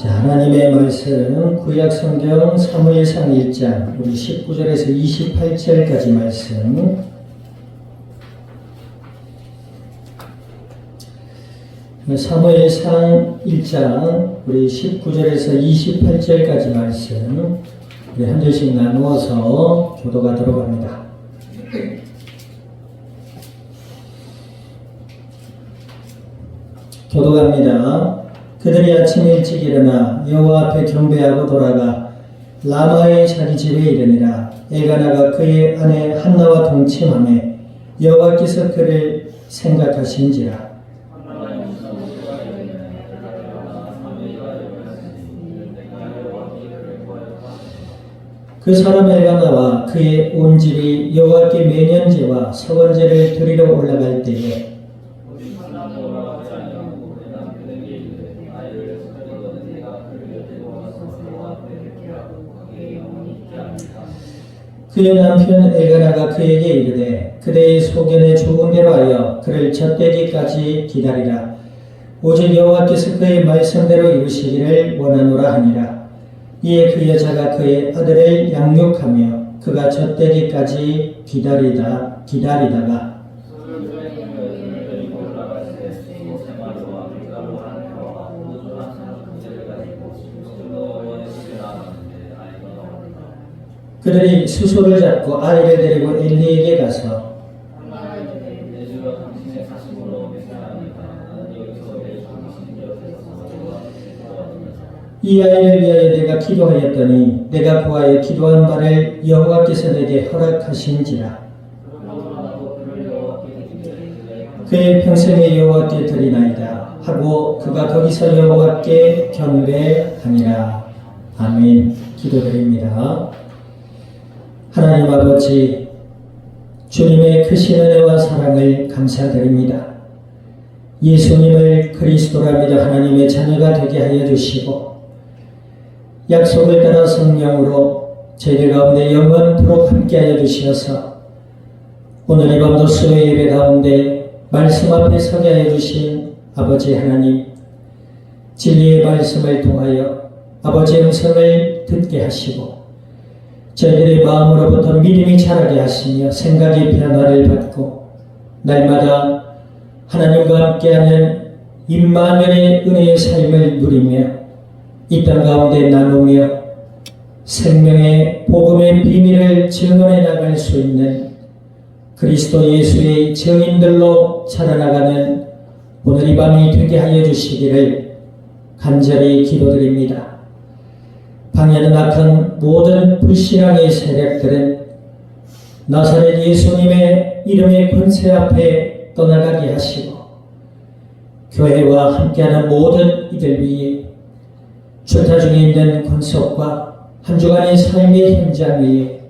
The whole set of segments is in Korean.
자, 하나님의 말씀 구약 성경 사무엘상 1장 우리 19절에서 28절까지 말씀 사무엘상 1장 우리 19절에서 28절까지 말씀 우리 한 절씩 나누어서 교도가 들어갑니다. 교도갑니다. 그들이 아침 일찍 일어나 여호와 앞에 경배하고 돌아가 라마의 자기 집에 이르니라. 엘가나가 그의 아내 한나와 동침함에 여호와께서 그를 생각하신지라. 그 사람 엘가나와 그의 온 집이 여호와께 매년제와 서원제를 드리러 올라갈 때에 그의 남편 엘가나가 그에게 이르되 그대의 소견에 좋은 대로 하여 그를 젖되기까지 기다리라. 오직 여호와께서 그의 말씀대로 이루시기를 원하노라 하니라. 이에 그 여자가 그의 아들을 양육하며 그가 젖되기까지 기다리다 기다리다가 그들이 수소를 잡고 아이를 데리고 엘리에게 가서 이 아이를 위하여 내가 기도하였더니 내가 구하여 기도한 바를 여호와께서 내게 허락하신지라. 그의 평생에 여호와께 드리나이다 하고 그가 거기서 여호와께 경배하니라. 아멘. 기도드립니다 하나님 아버지 주님의 크신 은혜와 사랑을 감사드립니다. 예수님을 그리스도라 믿어 하나님의 자녀가 되게 하여 주시고 약속을 따라 성령으로 저희들 가운데 영원토록 함께하여 주시어서 오늘 이 밤도 수요 예배 가운데 말씀 앞에 서게 하여 주신 아버지 하나님 진리의 말씀을 통하여 아버지의 음성을 듣게 하시고 저희들의 마음으로부터 믿음이 자라게 하시며 생각의 변화를 받고 날마다 하나님과 함께하는 임마누엘의 은혜의 삶을 누리며 이 땅 가운데 나누며 생명의 복음의 비밀을 증언해 나갈 수 있는 그리스도 예수의 증인들로 자라나가는 오늘 이 밤이 되게 하여 주시기를 간절히 기도드립니다. 방해는 악한 모든 불신앙의 세력들은 나사렛 예수님의 이름의 권세 앞에 떠나가게 하시고 교회와 함께하는 모든 이들 위에 출타 중에 있는 권속과 한 주간의 삶의 현장 위에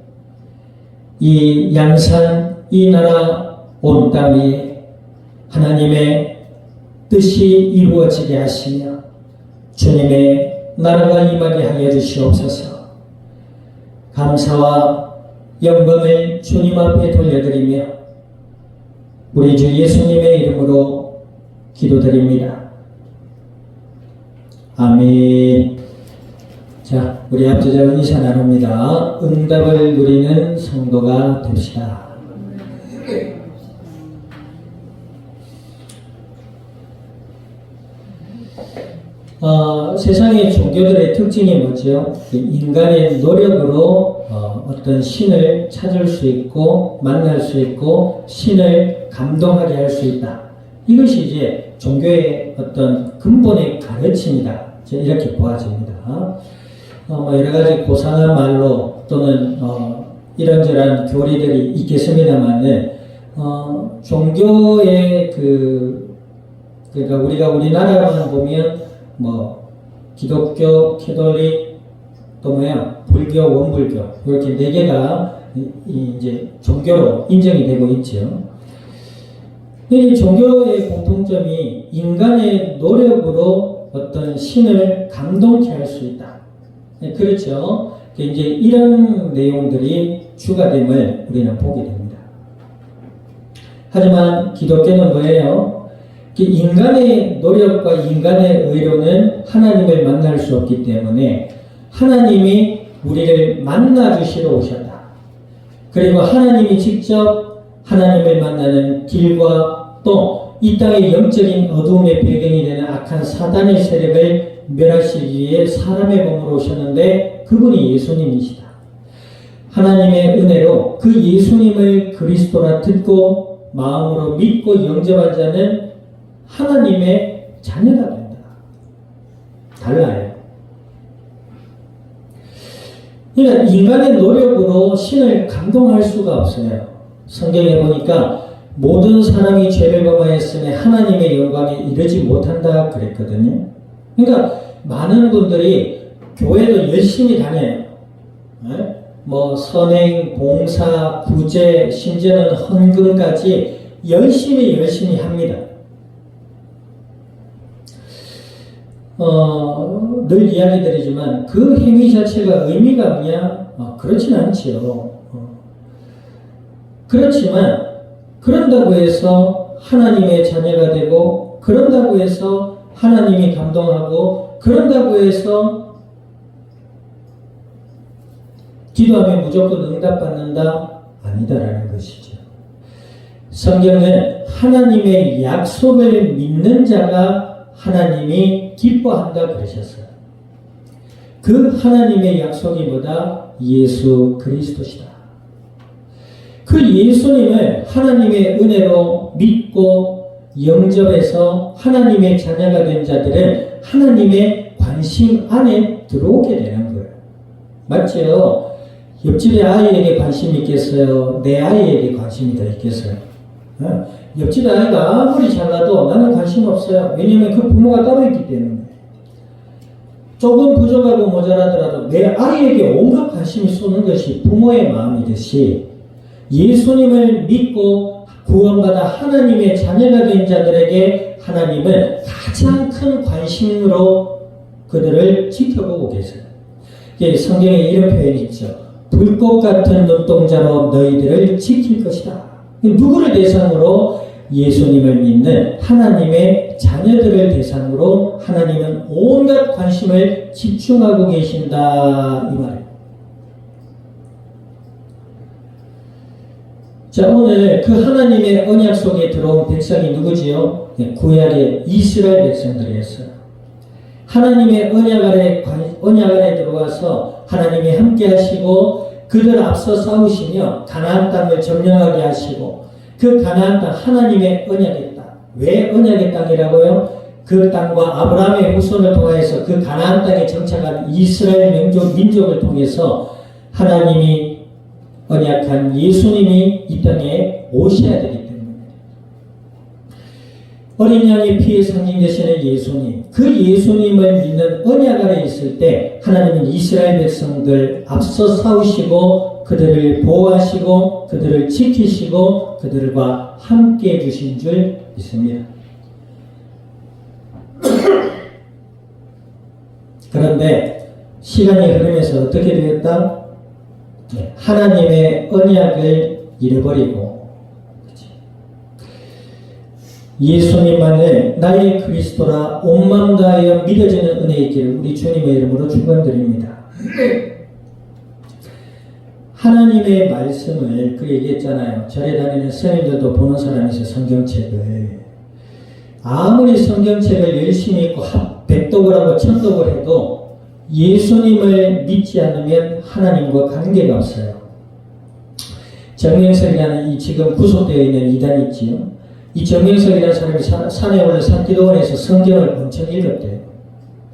이 양산 이 나라 온 땅 위에 하나님의 뜻이 이루어지게 하시며 주님의 나라가 임하게 하여 주시옵소서 감사와 영광을 주님 앞에 돌려드리며 우리 주 예수님의 이름으로 기도드립니다. 아멘. 자, 우리 앞주자 인사 나눕니다. 응답을 누리는 성도가 됩시다. 어, 세상의 종교들의 특징이 뭐죠? 인간의 노력으로 어, 떤 신을 찾을 수 있고 만날 수 있고 신을 감동하게 할 수 있다. 이것이 이제 종교의 어떤 근본의 가르침이다. 이렇게 보아집니다. 어, 뭐 여러 가지 고상한 말로 또는 어, 이런저런 교리들이 있겠습니다만은 어, 종교의 그 그러니까 우리가 우리나라만 보면 뭐 기독교, 캐톨릭 또 뭐야 불교, 원불교 이렇게 네 개가 이, 제 종교로 인정이 되고 있죠. 이 종교의 공통점이 인간의 노력으로 어떤 신을 감동케 할 수 있다. 네, 그렇죠. 이제 이런 내용들이 추가됨을 우리는 보게 됩니다. 하지만 기독교는 뭐예요? 그 인간의 노력과 인간의 의로는 하나님을 만날 수 없기 때문에 하나님이 우리를 만나 주시러 오셨다. 그리고 하나님이 직접 하나님을 만나는 길과 또 이 땅의 영적인 어두움의 배경이 되는 악한 사단의 세력을 멸하시기 위해 사람의 몸으로 오셨는데 그분이 예수님이시다. 하나님의 은혜로 그 예수님을 그리스도라 듣고 마음으로 믿고 영접한 자는 하나님의 자녀가 된다. 달라요. 그러니까 인간의 노력으로 신을 감동할 수가 없어요. 성경에 보니까 모든 사람이 죄를 범하였으니 하나님의 영광에 이르지 못한다 그랬거든요. 그러니까 많은 분들이 교회도 열심히 다녀요. 예? 뭐 선행, 봉사, 구제, 심지어는 헌금까지 열심히 열심히 합니다. 어, 늘 이야기 드리지만 그 행위 자체가 의미가 뭐냐? 어, 그렇진 않지요. 어. 그렇지만 그런다고 해서 하나님의 자녀가 되고 그런다고 해서 하나님이 감동하고 그런다고 해서 기도하면 무조건 응답받는다? 아니다라는 것이죠. 성경은 하나님의 약속을 믿는 자가 하나님이 기뻐한다 그러셨어요. 그 하나님의 약속이 뭐다? 예수 그리스도시다. 그 예수님을 하나님의 은혜로 믿고 영접해서 하나님의 자녀가 된 자들은 하나님의 관심 안에 들어오게 되는 거예요. 맞죠? 옆집의 아이에게 관심이 있겠어요? 내 아이에게 관심이 더 있겠어요? 어? 옆집 아이가 아무리 잘나도 나는 관심 없어요. 왜냐하면 그 부모가 따로 있기 때문에. 조금 부족하고 모자라더라도 내 아이에게 온갖 관심이 쏟는 것이 부모의 마음이듯이 예수님을 믿고 구원받아 하나님의 자녀가 된 자들에게 하나님은 가장 큰 관심으로 그들을 지켜보고 계세요. 예, 성경에 이런 표현이 있죠. 불꽃 같은 눈동자로 너희들을 지킬 것이다. 누구를 대상으로 예수님을 믿는 하나님의 자녀들을 대상으로 하나님은 온갖 관심을 집중하고 계신다 이 말이에요. 자 오늘 그 하나님의 언약 속에 들어온 백성이 누구지요? 네, 구약의 이스라엘 백성들이었어요. 하나님의 언약 아래 언약 안에 들어와서 하나님이 함께 하시고 그들 앞서 싸우시며 가나안 땅을 점령하게 하시고 그 가나안 땅 하나님의 언약의 땅. 왜 언약의 땅이라고요? 그 땅과 아브라함의 후손을 통해서 그 가나안 땅에 정착한 이스라엘 민족, 민족을 통해서 하나님이 언약한 예수님이 이 땅에 오셔야 때문에 어린 양의 피의 상징 되시는 예수님 그 예수님을 믿는 언약 아래 있을 때 하나님은 이스라엘 백성들 앞서 싸우시고 그들을 보호하시고 그들을 지키시고 그들과 함께 해주신 줄 믿습니다. 그런데 시간이 흐르면서 어떻게 되었다? 네, 하나님의 언약을 잃어버리고 예수님만을 나의 그리스도라 온마음 다하여 믿어지는 은혜 있기를 우리 주님의 이름으로 축원드립니다. 하나님의 말씀을 그 얘기했잖아요. 절에 다니는 스님들도 보는 사람이 있어요. 성경책을. 아무리 성경책을 열심히 읽고 백독을 하고 천독을 해도 예수님을 믿지 않으면 하나님과 관계가 없어요. 정명석이라는 이 지금 구속되어 있는 이단이 있지요. 이 정명석이라는 사람이 산, 산에 올라 산기도원에서 성경을 엄청 읽었대요.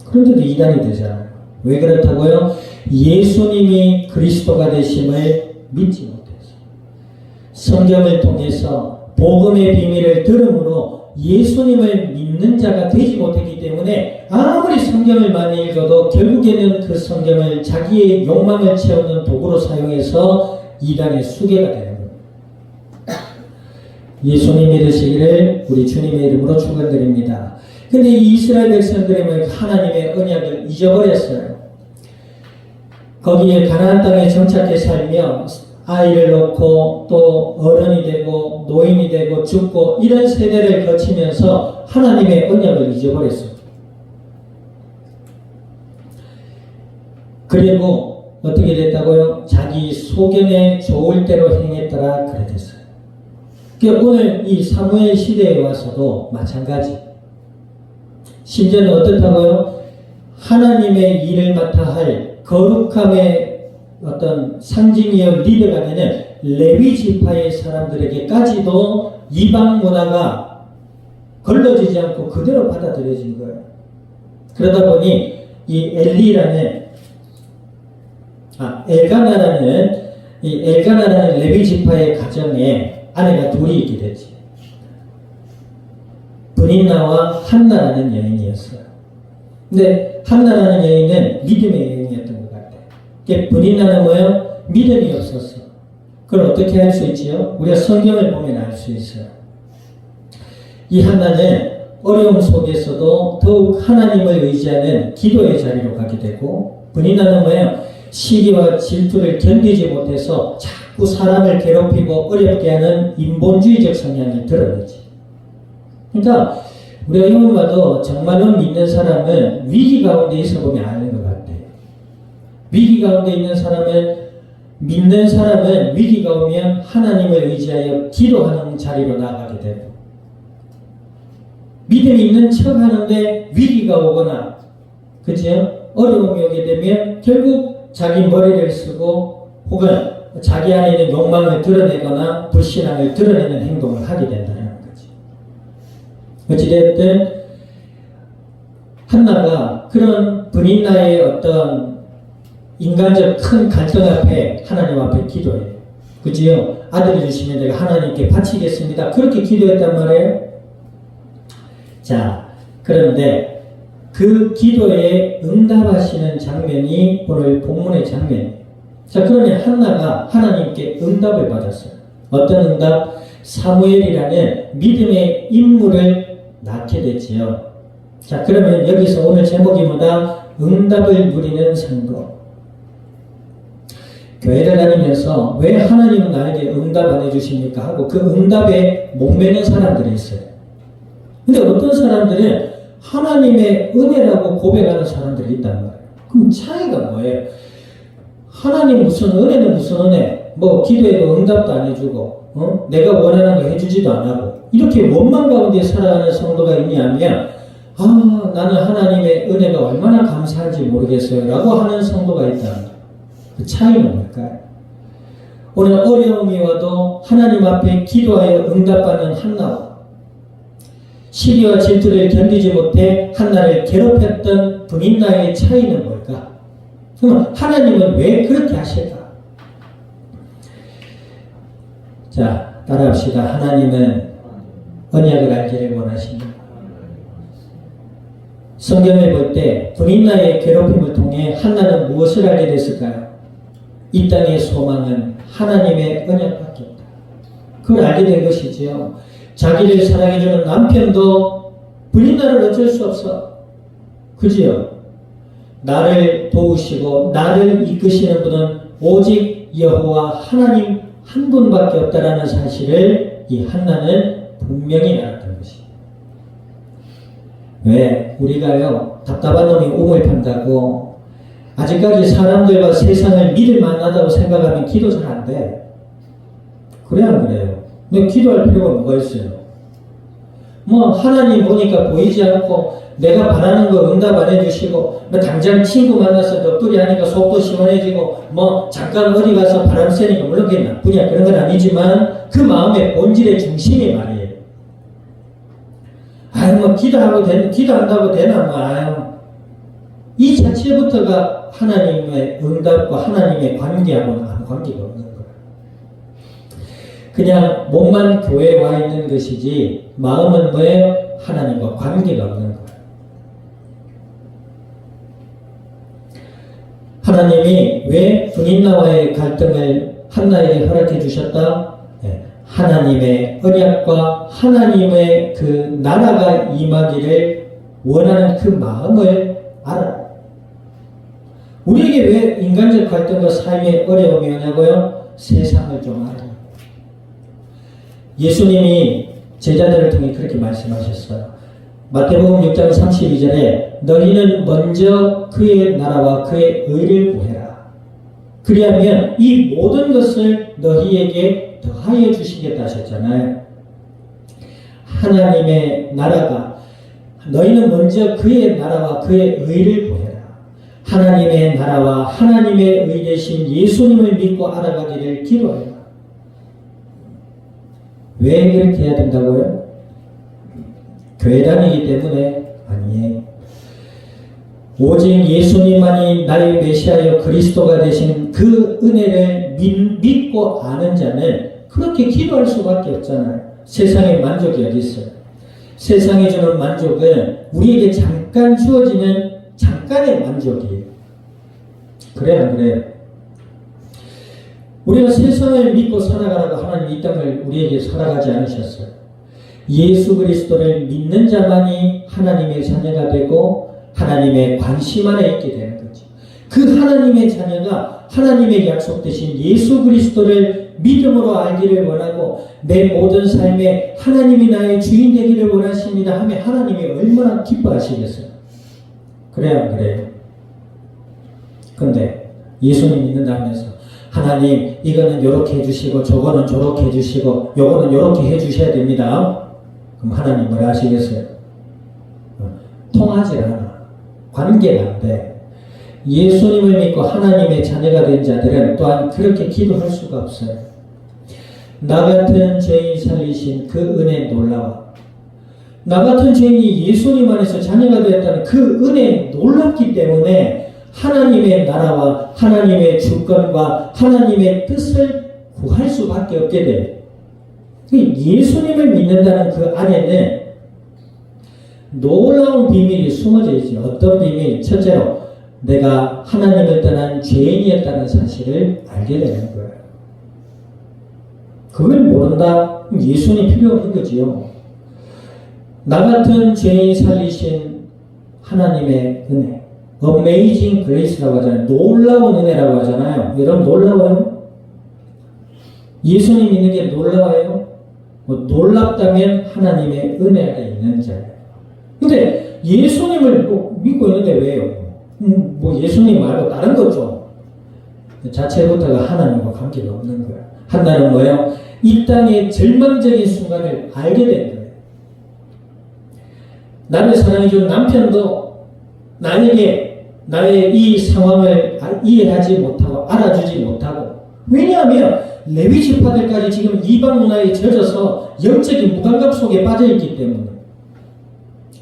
그런데도 이단이 되잖아요. 왜 그렇다고요? 예수님이 그리스도가 되심을 믿지 못해서. 성경을 통해서 복음의 비밀을 들음으로 예수님을 믿는 자가 되지 못했기 때문에 아무리 성경을 많이 읽어도 결국에는 그 성경을 자기의 욕망을 채우는 도구로 사용해서 이단의 수계가 겁니다. 예수님 믿으시기를 우리 주님의 이름으로 축원드립니다. 근데 이 이스라엘 백성들이 하나님의 언약을 잊어버렸어요. 거기에 가나안 땅에 정착해 살며 아이를 놓고 또 어른이 되고 노인이 되고 죽고 이런 세대를 거치면서 하나님의 언약을 잊어버렸어요. 그리고 어떻게 됐다고요? 자기 소견에 좋을 대로 행했더라 그래 됐어요. 그러니까 오늘 이 사무엘 시대에 와서도 마찬가지. 심지어는 어떻다고요? 하나님의 일을 맡아 할 거룩함의 어떤 상징이여 리더가 되는 레위 지파의 사람들에게까지도 이방 문화가 걸러지지 않고 그대로 받아들여진 거예요. 그러다 보니 이 엘리라는 아 엘가나라는 이 엘가나라는 레위 지파의 가정에 아내가 둘이 있게 됐지. 분인나와 한나라는 여인이었어요. 근데 한나라는 여인은 믿음의 여인이었던 것 같아요. 이게 분인나는 뭐예요? 믿음이 없었어. 그걸 어떻게 할수 있지요? 우리가 성경을 보면 알 수 있어요. 이 한나는 어려움 속에서도 더욱 하나님을 의지하는 기도의 자리로 가게 되고 분인나는 뭐예요? 시기와 질투를 견디지 못해서 자 꾸 사람을 괴롭히고 어렵게 하는 인본주의적 성향을 드러내지. 그러니까 우리가 이걸 봐도 정말로 믿는 사람은 위기 가운데 있어 보면 아는 것 같아요. 위기 가운데 있는 사람은 믿는 사람은 위기가 오면 하나님을 의지하여 기도하는 자리로 나가게 되고 믿음이 있는 척 하는데 위기가 오거나 그죠? 어려움이 오게 되면 결국 자기 머리를 쓰고 혹은 자기 안에 있는 욕망을 드러내거나 불신앙을 드러내는 행동을 하게 된다는 거지. 어찌됐든 한나가 그런 분인나의 어떤 인간적 큰 갈등 앞에 하나님 앞에 기도해. 그지요? 아들을 주시면 내가 하나님께 바치겠습니다. 그렇게 기도했단 말이에요. 자, 그런데 그 기도에 응답하시는 장면이 오늘 본문의 장면이에요. 자, 그러면 한나가 하나님께 응답을 받았어요. 어떤 응답? 사무엘이라는 믿음의 인물을 낳게 됐지요. 자, 그러면 여기서 오늘 제목이 뭐다? 응답을 누리는 선거. 교회를 다니면서 왜 하나님은 나에게 응답 안 해주십니까? 하고 그 응답에 목매는 사람들이 있어요. 근데 어떤 사람들은 하나님의 은혜라고 고백하는 사람들이 있단 말이에요. 그럼 차이가 뭐예요? 하나님 무슨 은혜는 무슨 은혜? 뭐 기도해도 응답도 안 해주고, 어? 내가 원하는 거 해주지도 안 하고 이렇게 원망 가운데 살아가는 성도가 있냐면 아 나는 하나님의 은혜가 얼마나 감사한지 모르겠어요라고 하는 성도가 있다. 그 차이는 뭘까요? 오늘 어려움이 와도 하나님 앞에 기도하여 응답받는 한나와 시기와 질투를 견디지 못해 한나를 괴롭혔던 분인나의 차이는 뭘까? 그럼 하나님은 왜 그렇게 하실까? 자, 따라합시다. 하나님은 언약을 알기를 원하십니다. 성경을 볼때 분인나의 괴롭힘을 통해 한나는 무엇을 알게 됐을까요? 이 땅의 소망은 하나님의 언약밖에 없다. 그걸 알게 된 것이지요. 자기를 사랑해주는 남편도 분인나를 어쩔 수 없어. 그지요? 나를 도우시고 나를 이끄시는 분은 오직 여호와 하나님 한 분밖에 없다라는 사실을 이 한나는 분명히 알았던 것입니다. 왜 우리가요 답답한 놈이 옥을 판다고 아직까지 사람들과 세상을 믿을 만하다고 생각하면 기도 잘 안 돼. 그래 안 그래요? 너 기도할 필요가 뭐가 있어요? 뭐 하나님 보니까 보이지 않고 내가 바라는 거 응답 안 해주시고 뭐 당장 친구 만나서 넋두리 하니까 속도 시원해지고 뭐 잠깐 어디 가서 바람 쐬니까 물론 그게 나쁘냐 그런 건 아니지만 그 마음의 본질의 중심이 말이에요. 아유 뭐 기도하고 되, 기도한다고 되나 뭐 아유 이 자체부터가 하나님의 응답과 하나님의 관계하고는 아무 관계가 없는 거예요. 그냥 몸만 교회에 와 있는 것이지 마음은 뭐예요? 하나님과 관계가 없는 거예요. 하나님이 왜 분인나와의 갈등을 한나에게 허락해 주셨다? 네. 하나님의 언약과 하나님의 그 나라가 임하기를 원하는 그 마음을 알아. 우리에게 왜 인간적 갈등과 삶의 어려움이 오냐고요? 세상을 좀 알아. 예수님이 제자들을 통해 그렇게 말씀하셨어요. 마태복음 6장 32절에 너희는 먼저 그의 나라와 그의 의를 구해라. 그리하면 이 모든 것을 너희에게 더하여 주시겠다 하셨잖아요. 하나님의 나라가 너희는 먼저 그의 나라와 그의 의를 구해라. 하나님의 나라와 하나님의 의 대신 예수님을 믿고 알아가기를 기도해라. 왜 그렇게 해야 된다고요? 교회 다니기 때문에 아니에요. 오직 예수님만이 나의 메시아여 그리스도가 되신 그 은혜를 믿, 믿고 아는 자는 그렇게 기도할 수밖에 없잖아요. 세상에 만족이 어디 있어요? 세상에 주는 만족은 우리에게 잠깐 주어지는 잠깐의 만족이에요. 그래 안 그래요? 우리가 세상을 믿고 살아가라고 하나님 이 땅을 우리에게 살아가지 않으셨어요. 예수 그리스도를 믿는 자만이 하나님의 자녀가 되고 하나님의 관심 안에 있게 되는 거죠. 그 하나님의 자녀가 하나님의 약속 대신 예수 그리스도를 믿음으로 알기를 원하고 내 모든 삶에 하나님이 나의 주인 되기를 원하십니다 하면 하나님이 얼마나 기뻐하시겠어요. 그래야 안 그래요? 근데 예수님 믿는다 하면서 하나님 이거는 이렇게 해주시고 저거는 저렇게 해주시고 요거는 이렇게 해주셔야 됩니다. 그럼 하나님 뭐라 하시겠어요? 어, 통하지 않아. 관계가 안 돼. 예수님을 믿고 하나님의 자녀가 된 자들은 또한 그렇게 기도할 수가 없어요. 나 같은 죄인 살리신 그 은혜 놀라워. 나 같은 죄인이 예수님 안에서 자녀가 되었다는 그 은혜 놀랍기 때문에 하나님의 나라와 하나님의 주권과 하나님의 뜻을 구할 수밖에 없게 돼요. 그 예수님을 믿는다는 그 안에는 놀라운 비밀이 숨어져 있죠. 어떤 비밀? 첫째로 내가 하나님을 떠난 죄인이었다는 사실을 알게 되는 거예요. 그걸 모른다? 예수님 필요 없는 거지요. 나 같은 죄인 살리신 하나님의 은혜. Amazing Grace라고 하잖아요. 놀라운 은혜라고 하잖아요. 여러분 놀라워요? 예수님 믿는 게 놀라워요? 뭐 놀랍다면 하나님의 은혜 아래 있는 자예요. 근데 예수님을 뭐 믿고 있는데 왜요? 음, 뭐 예수님 말고 다른 거죠. 그 자체부터가 하나님과 관계가 없는 거예요. 한나는 뭐예요? 이 땅의 절망적인 순간을 알게 된 거예요. 나를 사랑해준 남편도 나에게 나의 이 상황을 이해하지 못하고 알아주지 못하고 왜냐하면 레위 지파들까지 지금 이방 문화에 젖어서 영적인 무감각 속에 빠져 있기 때문에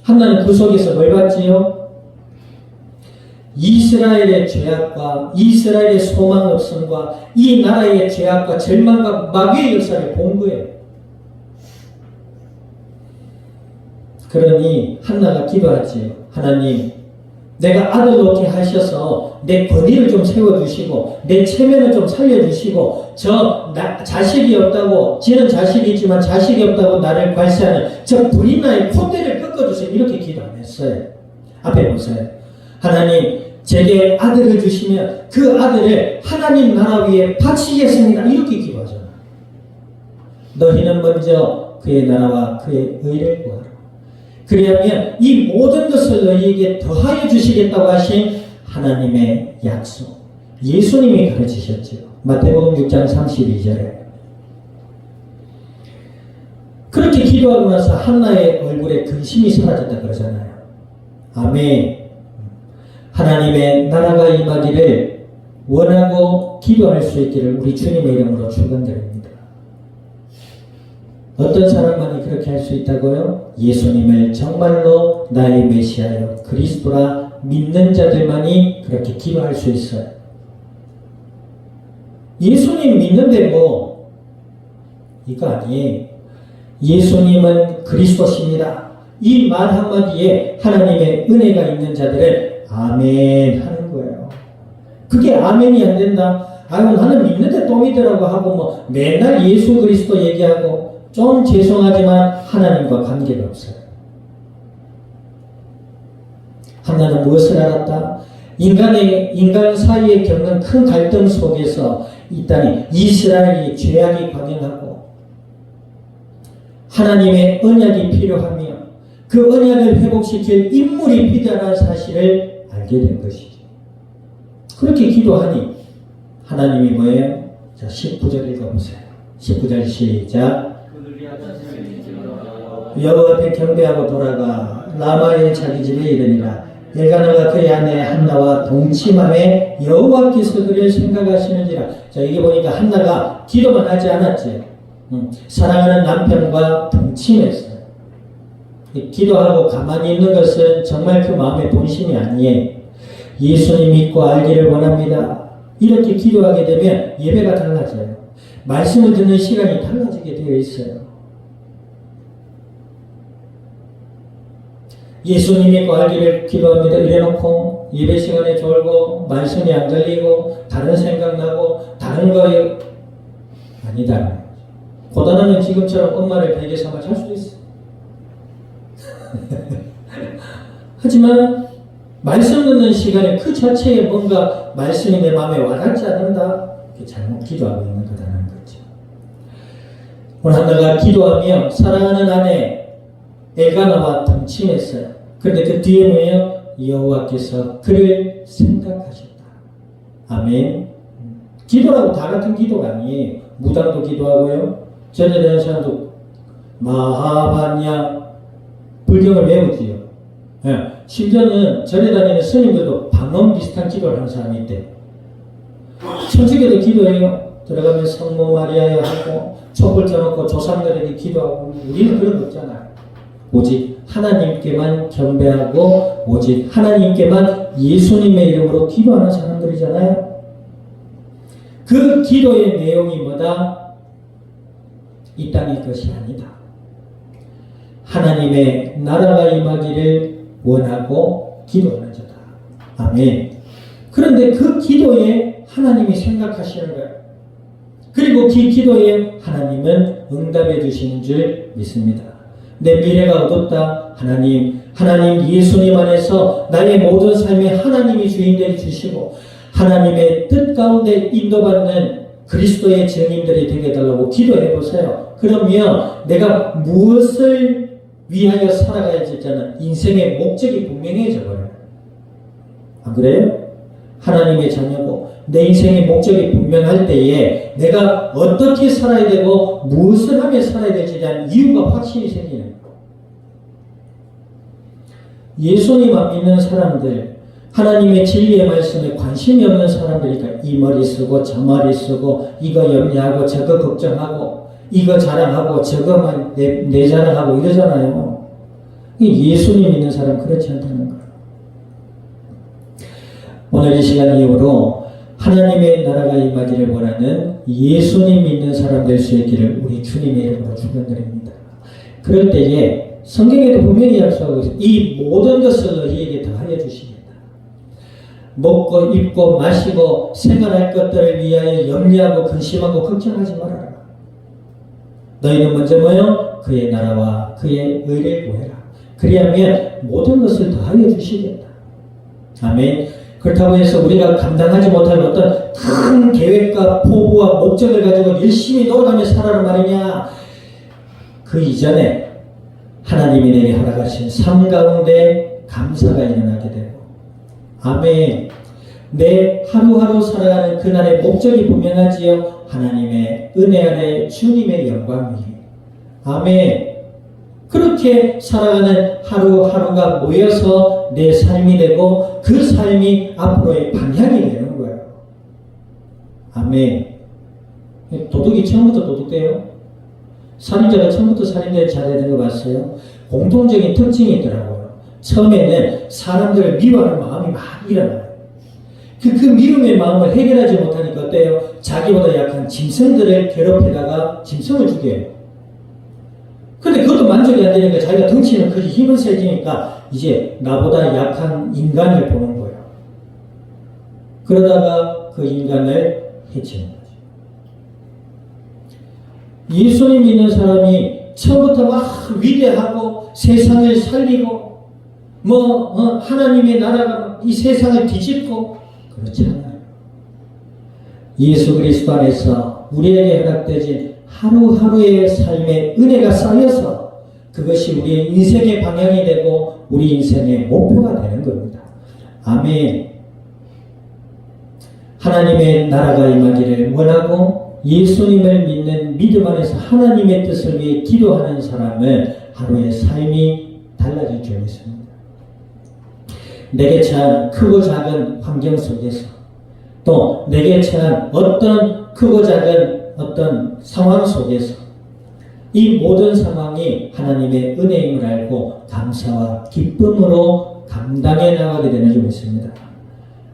한나는 그 속에서 뭘 봤지요? 이스라엘의 죄악과 이스라엘의 소망 없음과 이 나라의 죄악과 절망과 마귀의 역사를 본 거예요. 그러니 한나가 기도하지요. 하나님, 내가 아들 놓게 하셔서 내 권위를 좀 세워주시고 내 체면을 좀 살려주시고 저 나, 자식이 없다고 지는 자식이 있지만 자식이 없다고 나를 괄시하는 저 불인나의 콧대를 꺾어주세요. 이렇게 기도 안 했어요. 앞에 보세요. 하나님 제게 아들을 주시면 그 아들을 하나님 나라 위에 바치겠습니다. 이렇게 기도하잖아. 너희는 먼저 그의 나라와 그의 의를 구하라. 그리하면 이 모든 것을 너희에게 더하여 주시겠다고 하신 하나님의 약속. 예수님이 가르치셨죠. 마태복음 6장 32절에. 그렇게 기도하고 나서 한나의 얼굴에 근심이 사라졌다 그러잖아요. 아멘. 하나님의 나라가 임하기를 원하고 기도할 수 있기를 우리 주님의 이름으로 축원드립니다. 어떤 사람만이 그렇게 할 수 있다고요? 예수님을 정말로 나의 메시아여 그리스도라 믿는 자들만이 그렇게 기도할 수 있어요. 예수님 믿는데 뭐 이거 아니에요. 예수님은 그리스도십니다. 이 말 한마디에 하나님의 은혜가 있는 자들은 아멘 하는 거예요. 그게 아멘이 안 된다. 아유 나는 믿는데 또 믿으라고 하고 뭐 맨날 예수 그리스도 얘기하고 좀 죄송하지만 하나님과 관계가 없어요. 하나는 무엇을 알았다? 인간의 인간 사이에 겪는 큰 갈등 속에서 이 땅에 이스라엘이 죄악이 관영하고 하나님의 언약이 필요하며 그 언약을 회복시킬 인물이 필요하다는 사실을 알게 된 것이죠. 그렇게 기도하니 하나님이 뭐예요? 자, 19절 읽어보세요. 19절 시작. 여호와 앞에 경배하고 돌아가 라마의 자기 집에 이르니라. 엘가나가 그의 아내 한나와 동침함에 여호와께서 그를 생각하시는지라. 자 이게 보니까 한나가 기도만 하지 않았지. 음, 사랑하는 남편과 동침했어요 이 기도하고 가만히 있는 것은 정말 그 마음의 본심이 아니에요 예수님 믿고 알기를 원합니다. 이렇게 기도하게 되면 예배가 달라져요. 말씀을 듣는 시간이 달라지게 되어 있어요 예수님 믿고 알기를 기도합니다. 이래놓고 예배 시간에 졸고 말씀이 안 들리고 다른 생각나고 다른 거에 아니다. 고단하면 지금처럼 엄마를 베개 삼아 잘 수도 있어. 하지만 말씀 듣는 시간에 그 자체에 뭔가 말씀이 내 마음에 와닿지 않는다. 잘못 기도하고 있는 거다라는 거죠. 오늘 한나가 기도하며 사랑하는 아내 엘가나와 동침했어요. 그런데 그 뒤에 뭐예요? 여호와께서 그를 생각하셨다. 아멘. 기도라고 다 같은 기도가 아니에요. 무당도 기도하고요. 전에 대한 사람도 마하반야 불경을 외우지요. 예. 심지어는 전에 다니는 스님들도 방언 비슷한 기도를 하는 사람이 있대. 천주교도 기도해요. 들어가면 성모 마리아에 하고 촛불 켜놓고 조상들에게 기도하고 우리는 그런 거 없잖아요. 오직 하나님께만 경배하고 오직 하나님께만 예수님의 이름으로 기도하는 사람들이잖아요. 그 기도의 내용이 뭐다? 이 땅의 것이 아니다. 하나님의 나라가 임하기를 원하고 기도하는 자다. 아멘. 그런데 그 기도에 하나님이 생각하시는 거예요. 그리고 그 기도에 하나님은 응답해 주시는 줄 믿습니다. 내 미래가 어둡다. 하나님, 하나님 예수님 안에서 나의 모든 삶에 하나님이 주인 되어 주시고 하나님의 뜻 가운데 인도받는 그리스도의 증인들이 되게 해달라고 기도해 보세요. 그러면 내가 무엇을 위하여 살아가야 될지는 인생의 목적이 분명해져 버려요. 안 그래요? 하나님의 자녀고 내 인생의 목적이 분명할 때에 내가 어떻게 살아야 되고 무엇을 하며 살아야 될지에 대한 이유가 확실히 생기는. 예수님만 믿는 사람들, 하나님의 진리의 말씀에 관심이 없는 사람들이니까 이 머리 쓰고 저 머리 쓰고 이거 염려하고 저거 걱정하고 이거 자랑하고 저거만 내, 내 자랑하고 이러잖아요. 예수님 믿는 사람 그렇지 않다는 거예요. 오늘 이 시간 이후로 하나님의 나라가 임하기를 원하는 예수님 믿는 사람 될 수 있기를 우리 주님의 이름으로 축원드립니다. 그럴 때에 성경에도 분명히 약속하고 있어요. 이 모든 것을 너희에게 더하여 주시겠다. 먹고 입고 마시고 생활할 것들을 위하여 염려하고 근심하고 걱정하지 말아라. 너희는 먼저 뭐요? 그의 나라와 그의 의를 구해라. 그리하면 모든 것을 더하여 주시겠다. 아멘. 그렇다고 해서 우리가 감당하지 못할 어떤 큰 계획과 포부와 목적을 가지고 열심히 노력하며 살아라 말이냐. 그 이전에 하나님이 내게 허락하신 삶 가운데 감사가 일어나게 되고, 아멘. 내 하루하루 살아가는 그날의 목적이 분명하지요. 하나님의 은혜 아래 주님의 영광이. 아멘. 그렇게 살아가는 하루하루가 모여서 내 삶이 되고 그 삶이 앞으로의 방향이 되는 거예요. 아멘. 도둑이 처음부터 도둑돼요. 살인자가 처음부터 살인자 잘해야 되는 거 봤어요? 공통적인 특징이 있더라고요. 처음에는 사람들을 미워하는 마음이 많이 일어나요. 그, 그 미움의 마음을 해결하지 못하니까 어때요? 자기보다 약한 짐승들을 괴롭히다가 짐승을 죽여요. 근데 그것도 만족이 안 되니까 자기가 덩치는 크지 힘은 세지니까 이제 나보다 약한 인간을 보는 거예요. 그러다가 그 인간을 해치는 거죠. 예수님 믿는 사람이 처음부터 막 위대하고 세상을 살리고 뭐 어, 하나님의 나라가 이 세상을 뒤집고 그렇지 않아요. 예수 그리스도 안에서 우리에게 허락되진 하루하루의 삶의 은혜가 쌓여서 그것이 우리의 인생의 방향이 되고 우리 인생의 목표가 되는 겁니다. 아멘. 하나님의 나라가 임하기를 원하고 예수님을 믿는 믿음 안에서 하나님의 뜻을 위해 기도하는 사람은 하루의 삶이 달라질 줄 믿습니다. 내게 처한 크고 작은 환경 속에서 또 내게 처한 어떤 크고 작은 어떤 상황 속에서 이 모든 상황이 하나님의 은혜임을 알고 감사와 기쁨으로 감당해 나가게 되는 줄 믿습니다.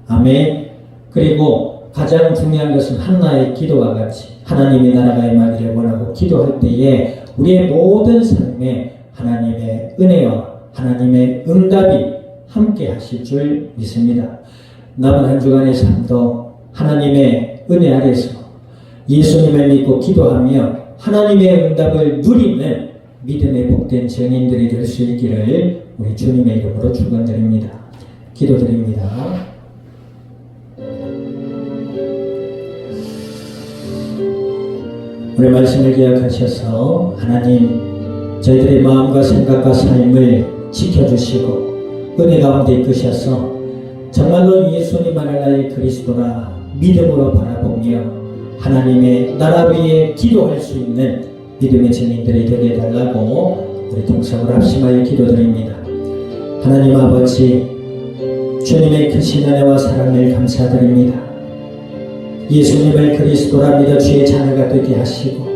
아멘. 그리고 가장 중요한 것은 한나의 기도와 같이 하나님의 나라가 임하기를 원하고 기도할 때에 우리의 모든 삶에 하나님의 은혜와 하나님의 응답이 함께 하실 줄 믿습니다. 남은 한 주간의 삶도 하나님의 은혜 아래서 예수님을 믿고 기도하며 하나님의 응답을 누리는 믿음의 복된 증인들이 될 수 있기를 우리 주님의 이름으로 축원드립니다. 기도드립니다. 우리 말씀을 기억하셔서 하나님 저희들의 마음과 생각과 삶을 지켜주시고 은혜 가운데 이끄셔서 정말로 예수님 하나의 그리스도라 믿음으로 바라보며 하나님의 나라 위에 기도할 수 있는 믿음의 증인들이 되게 해달라고 우리 동성을 합심하여 기도드립니다. 하나님 아버지 주님의 크신 은혜와 사랑을 감사드립니다. 예수님을 그리스도라 믿어 주의 자녀가 되게 하시고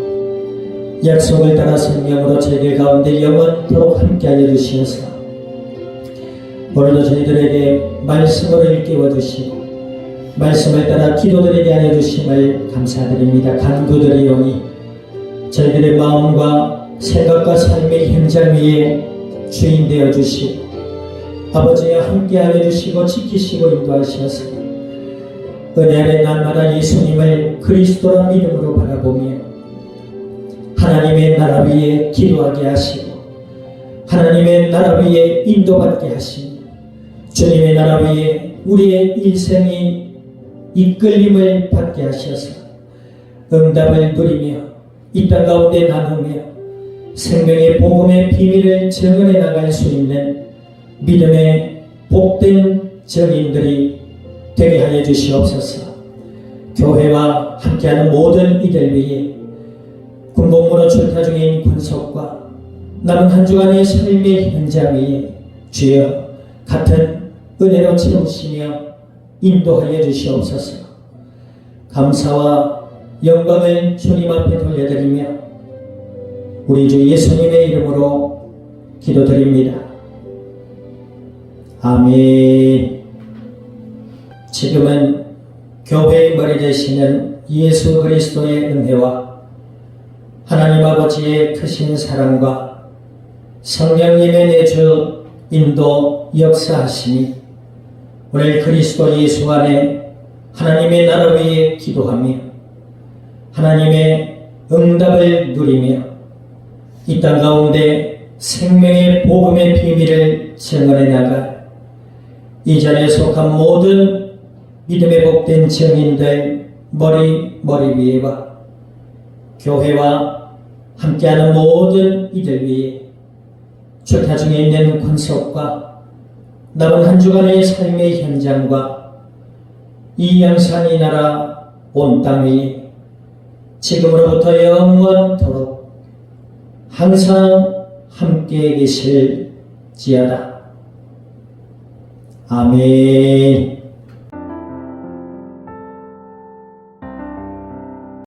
약속을 따라 생명으로 제길 가운데 영원토록 함께하여 주시어서 오늘도 저희들에게 말씀으로 일깨워 주시고 말씀을 따라 기도드리게 하여 주심을 감사드립니다. 간구드리오니 저희들의 마음과 생각과 삶의 현장 위에 주인 되어 주시고 아버지와 함께 하여 주시고 지키시고 인도하셔서 은혜 아래 날마다 예수님을 그리스도라 믿음으로 바라보며 하나님의 나라 위에 기도하게 하시고 하나님의 나라 위에 인도받게 하시니 주님의 나라 위에 우리의 일생이 이끌림을 받게 하셔서 응답을 누리며 이 땅 가운데 나누며 생명의 복음의 비밀을 증언해 나갈 수 있는 믿음의 복된 정인들이 되게 하여 주시옵소서. 교회와 함께하는 모든 이들 위해 군복무로 출타 중인 군속과 남은 한 주간의 삶의 현장 위에 주여 같은 은혜로 채우시며 인도하여 주시옵소서. 감사와 영광을 주님 앞에 돌려드리며 우리 주 예수님의 이름으로 기도드립니다. 아멘. 지금은 교회의 머리 되시는 예수 그리스도의 은혜와 하나님 아버지의 크신 사랑과 성령님의 내주 인도 역사하시니 오늘 그리스도 예수 안에 하나님의 나라 위에 기도하며 하나님의 응답을 누리며 이 땅 가운데 생명의 복음의 비밀을 증언해 나갈 이 자리에 속한 모든 믿음의 복된 증인들 머리 머리 위에와 교회와 함께하는 모든 이들 위에 주타 중에 있는 군속과 남은 한 주간의 삶의 현장과 이 양산이 나라 온땅 위에 지금으로부터 영원토록 항상 함께 계실지어다. 아멘.